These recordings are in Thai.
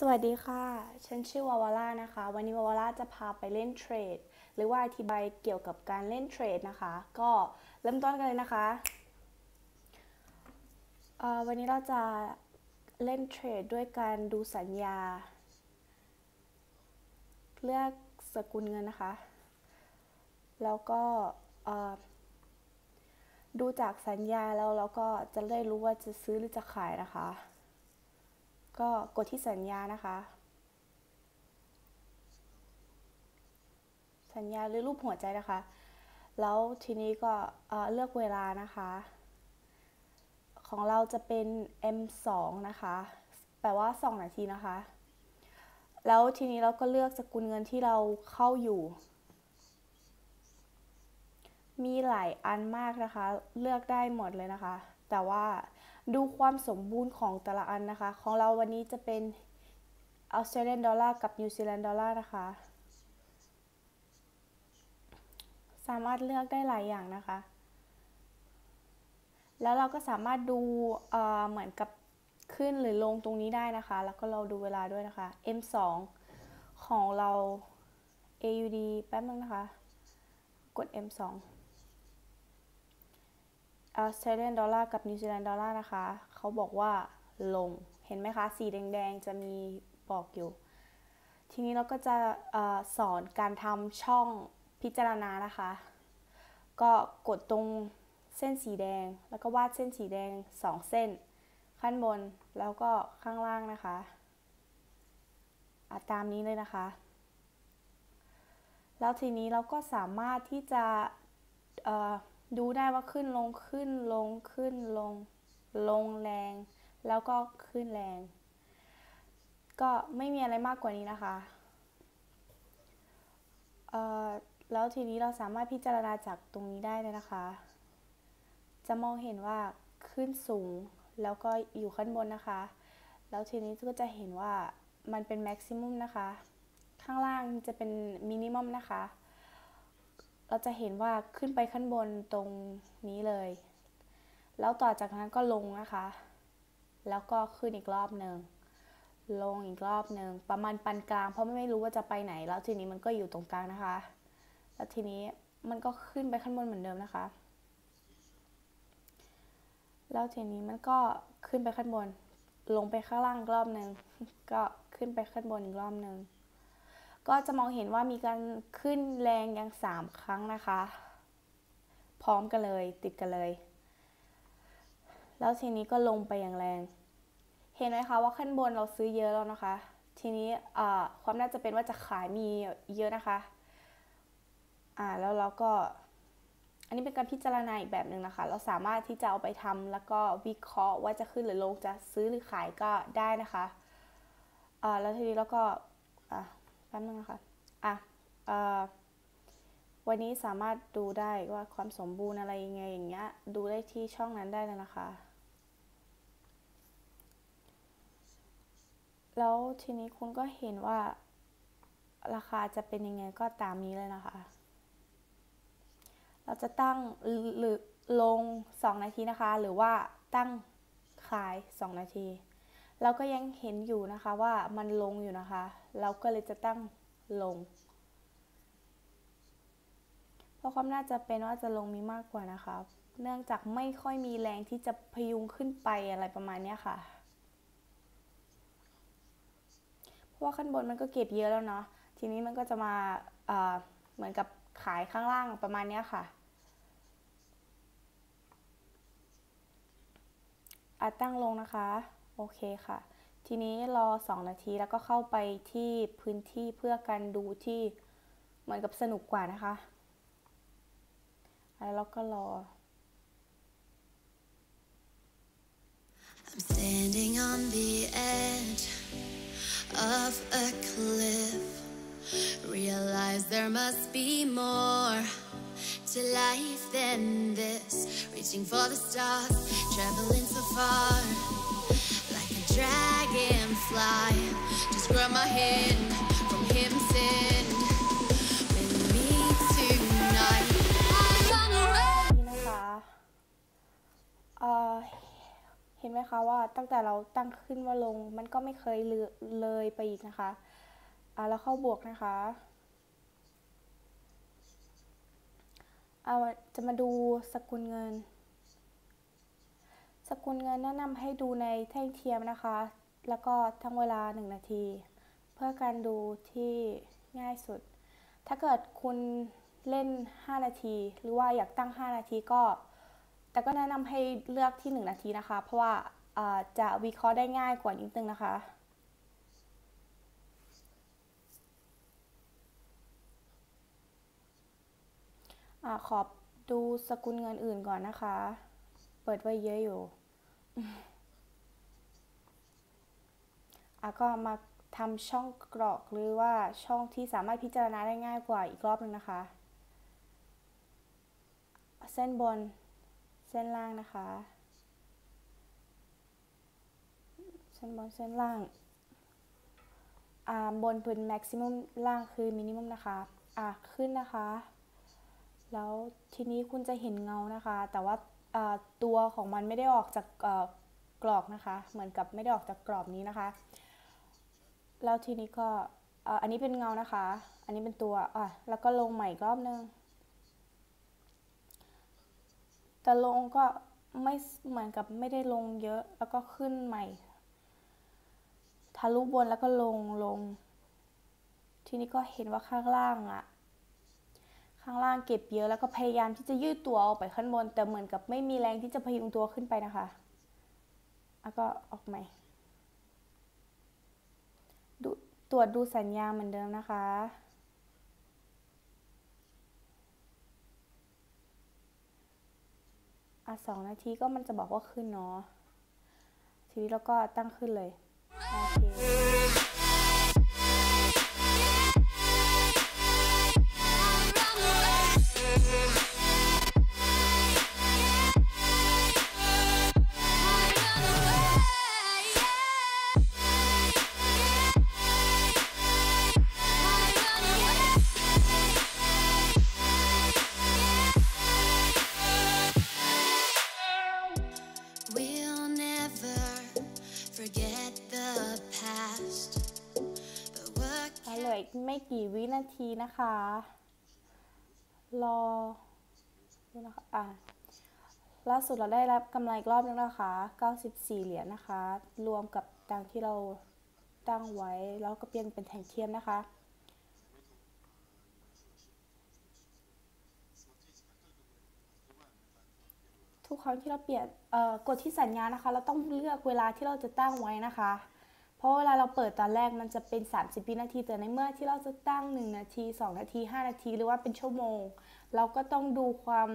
สวัสดีค่ะ ฉันชื่อวาวาร่านะคะ วันนี้วาวาร่าจะพาไปเล่นเทรด หรือว่าอธิบายเกี่ยวกับการเล่นเทรดนะคะ ก็เริ่มต้นกันเลยนะคะ วันนี้เราจะเล่นเทรดด้วยการดูสัญญา เลือกสกุลเงินนะคะ แล้วก็ดูจากสัญญาแล้วเราก็จะได้รู้ว่าจะซื้อหรือจะขายนะคะ ก็กดที่สัญญานะคะ สัญญาหรือรูปหัวใจนะคะ แล้วทีนี้ก็เลือกเวลานะคะ ของเราจะเป็น M2 นะคะ แปลว่า 2 นาทีนะคะ แล้วทีนี้เราก็เลือกสกุลเงินที่เราเข้าอยู่ มีหลายอันมากนะคะ เลือกได้หมดเลยนะคะ แต่ว่า ดูความสมบูรณ์ของแต่ละอันนะคะ ของเราวันนี้จะเป็นออสเตรเลียนดอลลาร์กับนิวซีแลนด์ดอลลาร์นะคะ สามารถเลือกได้หลายอย่างนะคะ แล้วเราก็สามารถดูเหมือนกับขึ้นหรือลงตรงนี้ได้นะคะ แล้วก็เราดูเวลาด้วยนะคะ M2 ของเรา AUD แป๊บนึงนะคะ กด M2 ออสเตรเลียนดอลลาร์กับนิวซีแลนด์ดอลลาร์นะคะ เขาบอกว่าลง เห็นไหมคะ สีแดงๆ จะมีบอกอยู่ ทีนี้เราก็จะอสอนการทำช่องพิจารณานะคะ ก็กดตรงเส้นสีแดง แล้วก็วาดเส้นสีแดง 2 เส้น ขั้นบนแล้วก็ข้างล่างนะคะตามนี้เลยนะคะ แล้วทีนี้เราก็สามารถที่จะ ดูได้ว่าขึ้นลงขึ้นลงขึ้นลง ลงแรง แล้วก็ขึ้นแรง ก็ไม่มีอะไรมากกว่านี้นะคะแล้วทีนี้เราสามารถพิจารณาจากตรงนี้ได้เลยนะคะ จะมองเห็นว่าขึ้นสูงแล้วก็อยู่ขั้นบนนะคะ แล้วทีนี้ก็จะเห็นว่ามันเป็นแม็กซิมัมนะคะ ข้างล่างจะเป็นมินิมัมนะคะ เราจะเห็นว่าขึ้นไปขั้นบนตรงนี้เลย แล้วต่อจากนั้นก็ลงนะคะ แล้วก็ขึ้นอีกรอบหนึ่ง ลงอีกรอบหนึ่งประมาณปันกลาง เพราะไม่รู้ว่าจะไปไหน แล้วทีนี้มันก็อยู่ตรงกลางนะคะ แล้วทีนี้มันก็ขึ้นไปขั้นบนเหมือนเดิมนะคะ แล้วทีนี้มันก็ขึ้นไปขั้นบน ลงไปข้างล่างรอบหนึ่ง ก็ขึ้นไปขั้นบนอีกรอบหนึ่ง ก็จะมองเห็นว่ามีการขึ้นแรงอย่างสามครั้งนะคะ พร้อมกันเลยติดกันเลย แล้วทีนี้ก็ลงไปอย่างแรง เห็นไหมคะว่าขั้นบนเราซื้อเยอะแล้วนะคะ ทีนี้ความน่าจะเป็นว่าจะขายมีเยอะนะคะอ่าแล้วเราก็อันนี้เป็นการพิจารณาอีกแบบหนึ่งนะคะ เราสามารถที่จะเอาไปทำแล้วก็วิเคราะห์ว่าจะขึ้นหรือลงจะซื้อหรือขายก็ได้นะคะอ่าแล้วทีนี้เราก็อ่า แป๊บนึงนะคะอะวันนี้สามารถดูได้ว่าความสมบูรณ์อะไรยังไงอย่างเงี้ย ดูได้ที่ช่องนั้นได้เลยนะคะ แล้วทีนี้คุณก็เห็นว่าราคาจะเป็นยังไงก็ตามนี้เลยนะคะ เราจะตั้งหรือลง 2 นาทีนะคะ หรือว่าตั้งขาย 2 นาที เราก็ยังเห็นอยู่นะคะว่ามันลงอยู่นะคะ เราก็เลยจะตั้งลง เพราะความน่าจะเป็นว่าจะลงมีมากกว่านะคะ เนื่องจากไม่ค่อยมีแรงที่จะพยุงขึ้นไปอะไรประมาณนี้ค่ะ เพราะว่าขั้นบนมันก็เก็บเยอะแล้วเนาะ ทีนี้มันก็จะมาเหมือนกับขายข้างล่างประมาณนี้ค่ะอาตั้งลงนะคะ โอเคค่ะ ทีนี้รอ 2 นาทีแล้วก็เข้าไปที่พื้นที่เพื่อการดูที่เหมือนกับสนุกกว่านะคะ แล้วก็รอ I'm standing on the edge of a cliff Realize there must be more to life than this Reaching for the stars, traveling so far ไหมคะว่าตั้งแต่เราตั้งขึ้นว่าลงมันก็ไม่เคยเลยเลยไปอีกนะคะอ่าแล้วเข้าบวกนะคะเอาจะมาดูสกุลเงิน สกุลเงินแนะนำให้ดูในแท่งเทียมนะคะ แล้วก็ทั้งเวลา 1 นาที เพื่อการดูที่ง่ายสุด ถ้าเกิดคุณเล่น 5 นาที หรือว่าอยากตั้ง 5 นาทีก็ แต่ก็แนะนำให้เลือกที่ 1 นาทีนะคะ เพราะว่าจะวิเคราะห์ได้ง่ายกว่านิดนึงนะคะอขอดูสกุลเงินอื่นก่อนนะคะ เปิดไว้เยอะอยู่ก็มาทำช่องกรอกหรือว่าช่องที่สามารถพิจารณาได้ง่ายกว่าอีกรอบนึงนะคะ เส้นบน ส้นล่างนะคะ เส้นบนเส้นล่างอ่าบนเป็น maximum ล่างคือ minimum นะคะอะขึ้นนะคะ แล้วทีนี้คุณจะเห็นเงานะคะ แต่ว่าตัวของมันไม่ได้ออกจากกรอกนะคะ เหมือนกับไม่ได้ออกจากกรอบนี้นะคะ แล้วทีนี้ก็อันนี้เป็นเงานะคะ อันนี้เป็นตัวอะแล้วก็ลงใหม่รอบนึง แต่ลงก็ไม่เหมือนกับไม่ได้ลงเยอะแล้วก็ขึ้นใหม่ ทะลุบนแล้วก็ลงลง ทีนี้ก็เห็นว่าข้างล่างอะข้างล่างเก็บเยอะแล้วก็พยายามที่จะยืดตัวออกไปข้างบน แต่เหมือนกับไม่มีแรงที่จะพยุงตัวขึ้นไปนะคะแล้วก็ออกใหม่ตรวจดูสัญญาเหมือนเดิมนะคะ อะสองนาทีก็มันจะบอกว่าขึ้นเนาะ ทีนี้เราก็ตั้งขึ้นเลย โอเค นาทีนะคะ รอดูนะคะอะล่าสุดเราได้รับกำไรรอบนึงนะคะ 94 เหรียญนะคะ รวมกับตังที่เราตั้งไว้ แล้วก็เปลี่ยนเป็นแท่งเทียมนะคะ ทุกครั้งที่เราเปลี่ยนกดที่สัญญานะคะ เราต้องเลือกเวลาที่เราจะตั้งไว้นะคะ เพราะเวลาเราเปิดตอนแรกมันจะเป็น 30 วินาที แต่ในเมื่อที่เราจะตั้ง 1 นาที 2 นาที 5 นาที หรือว่าเป็นชั่วโมง เราก็ต้องดูความ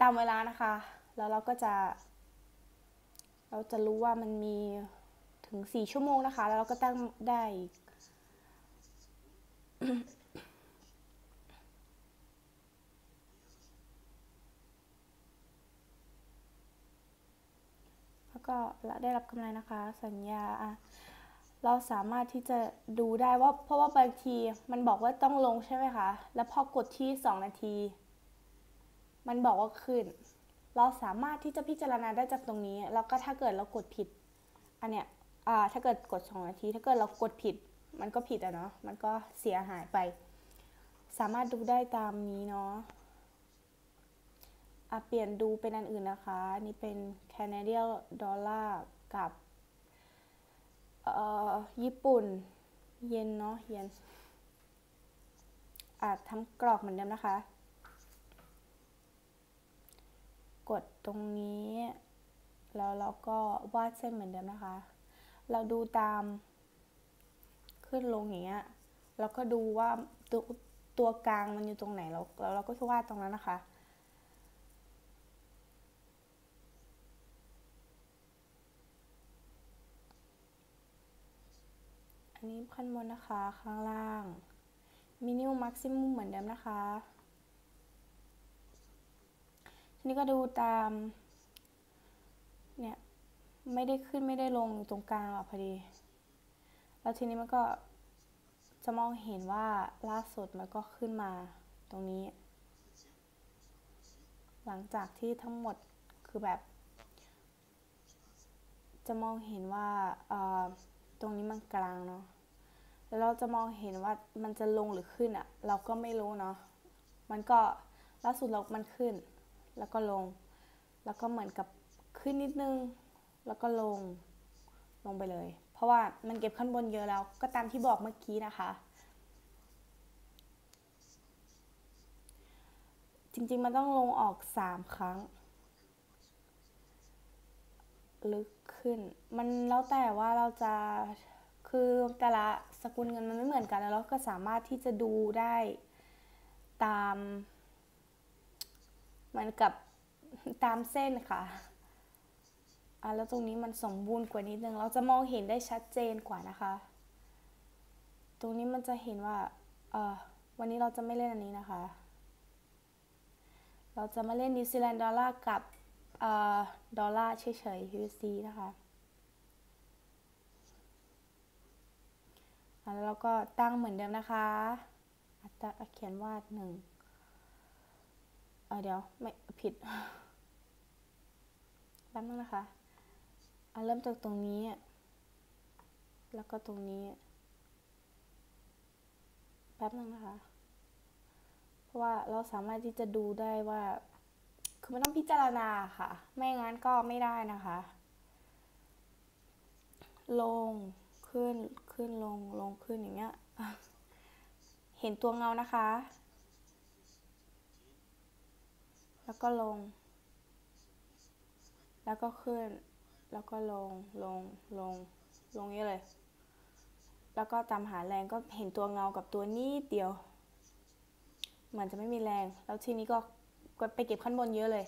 ตามเวลานะคะ แล้วเราก็จะ เราจะรู้ว่ามันมีถึง 4 ชั่วโมงนะคะ แล้วเราก็ตั้งได้ แล้วก็ได้รับกำไรนะคะ สัญญาอะเราสามารถที่จะดูได้ว่าเพราะว่าบางทีมันบอกว่าต้องลงใช่ไหมคะ แล้วพอกดที่ 2 นาที มันบอกว่าขึ้น เราสามารถที่จะพิจารณาได้จากตรงนี้ แล้วก็ถ้าเกิดเรากดผิด อันเนี้ยอ่าถ้าเกิดกด 2 นาที ถ้าเกิดเรากดผิด มันก็ผิดอะเนาะ มันก็เสียหายไป สามารถดูได้ตามนี้เนาะอะ เปลี่ยนดูเป็นอันอื่นนะคะ นี่เป็น Canadian Dollar กับญี่ปุ่น เย็นเนาะ เย็นอาจทำกรอกเหมือนเดิมนะคะ กดตรงนี้ แล้วเราก็วาดเส้นเหมือนเดิมนะคะ เราดูตามขึ้นลงอย่างเงี้ย แล้วก็ดูว่าตัวตัวกลางมันอยู่ตรงไหนแล้วเราก็วาดตรงนั้นนะคะ นี้ขั้นบนนะคะข้างล่างมินิมักซิมุมเหมือนเดิมนะคะทีนี้ก็ดูตาม เนี่ย ไม่ได้ขึ้นไม่ได้ลงตรงกลางอะพอดี แล้วทีนี้มันก็จะมองเห็นว่าล่าสุดมันก็ขึ้นมาตรงนี้ หลังจากที่ทั้งหมดคือแบบ จะมองเห็นว่าเออตรงนี้มันกลางเนาะ แล้วเราจะมองเห็นว่ามันจะลงหรือขึ้นอะเราก็ไม่รู้เนาะมันก็ล่าสุดเรามันขึ้น แล้วก็ลง แล้วก็เหมือนกับขึ้นนิดนึง แล้วก็ลงลงไปเลย เพราะว่ามันเก็บขั้นบนเยอะแล้วก็ตามที่บอกเมื่อกี้นะคะ จริงๆมันต้องลงออกสามครั้ง ลึกขึ้น มันแล้วแต่ว่าเราจะคือแต่ละ สกุลเงินมันไม่เหมือนกันแล้วเราก็สามารถที่จะดูได้ตามมือนกับตามเส้นค่ะอะแล้วตรงนี้มันสมบูรณ์กว่านิดนึง เราจะมองเห็นได้ชัดเจนกว่านะคะ ตรงนี้มันจะเห็นว่าเออวันนี้เราจะไม่เล่นอันนี้นะคะ เราจะมาเล่นนิวซีแลนด์ดอลลาร์กับดอลลาร์เฉยๆ USD นะคะ แล้วเราก็ตั้งเหมือนเดิมนะคะอัตราเขียนวาดหนึ่งเดี๋ยวไม่ผิดแป๊บนึงนะคะเอาเริ่มจากตรงนี้ แล้วก็ตรงนี้ แป๊บนึงนะคะ เพราะว่าเราสามารถที่จะดูได้ว่า คือมันต้องพิจารณาค่ะ ไม่งั้นก็ไม่ได้นะคะ ลง ขึ้น ขึ้นลงลงขึ้นอย่างเงี้ย เห็นตัวเงานะคะ แล้วก็ลง แล้วก็ขึ้น แล้วก็ลงลงลงลงนี้เลย แล้วก็ตามหาแรงก็เห็นตัวเงากับตัวนี้เดียวเหมือนจะไม่มีแรง แล้วทีนี้ก็ไปเก็บขั้นบนเยอะเลย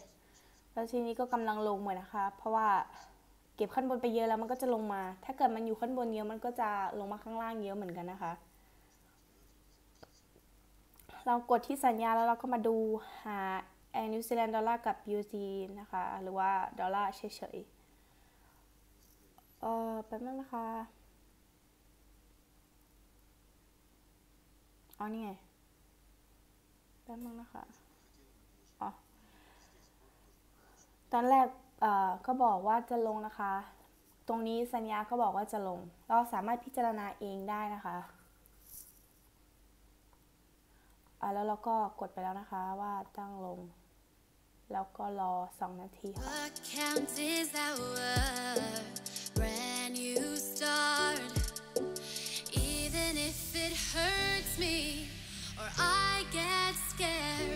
แล้วทีนี้ก็กำลังลงเหมือนนะคะ เพราะว่า ก็บขั้นบนไปเยอะแล้วมันก็จะลงมา ถ้าเกิดมันอยู่ขั้นบนเยอะมันก็จะลงมาข้างล่างเยอะเหมือนกันนะคะ เรากดที่สัญญาแล้วเราก็มาดูหาแอนนิวซีแลนด์ดอลลาร์กับ USD นะคะ หรือว่าดอลลาร์เฉยๆ เออแป๊บนึงนะคะอ๋อนี่ไง แป๊บนึงนะคะ อ๋อ ตอนแรก ก็บอกว่าจะลงนะคะ ตรงนี้สัญญาก็บอกว่าจะลง เราสามารถพิจารณาเองได้นะคะะแล้วเราก็กดไปแล้วนะคะว่าตั้งลง แล้วก็รอ 2 นาทีค่ะ Even if it hurts me or I get scared,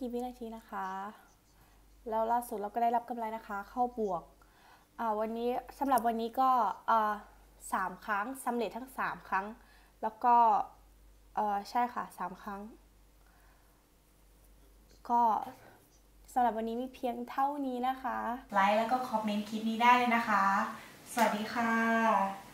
กี่วินาทีนะคะ แล้วล่าสุดเราก็ได้รับกำไรนะคะ เข้าบวกวันนี้สำหรับวันนี้ก็สามครั้งสำเร็จทั้งสามครั้ง แล้วก็ใช่ค่ะสามครั้ง ก็สำหรับวันนี้มีเพียงเท่านี้นะคะ ไลค์แล้วก็คอมเมนต์คลิปนี้ได้เลยนะคะ สวัสดีค่ะ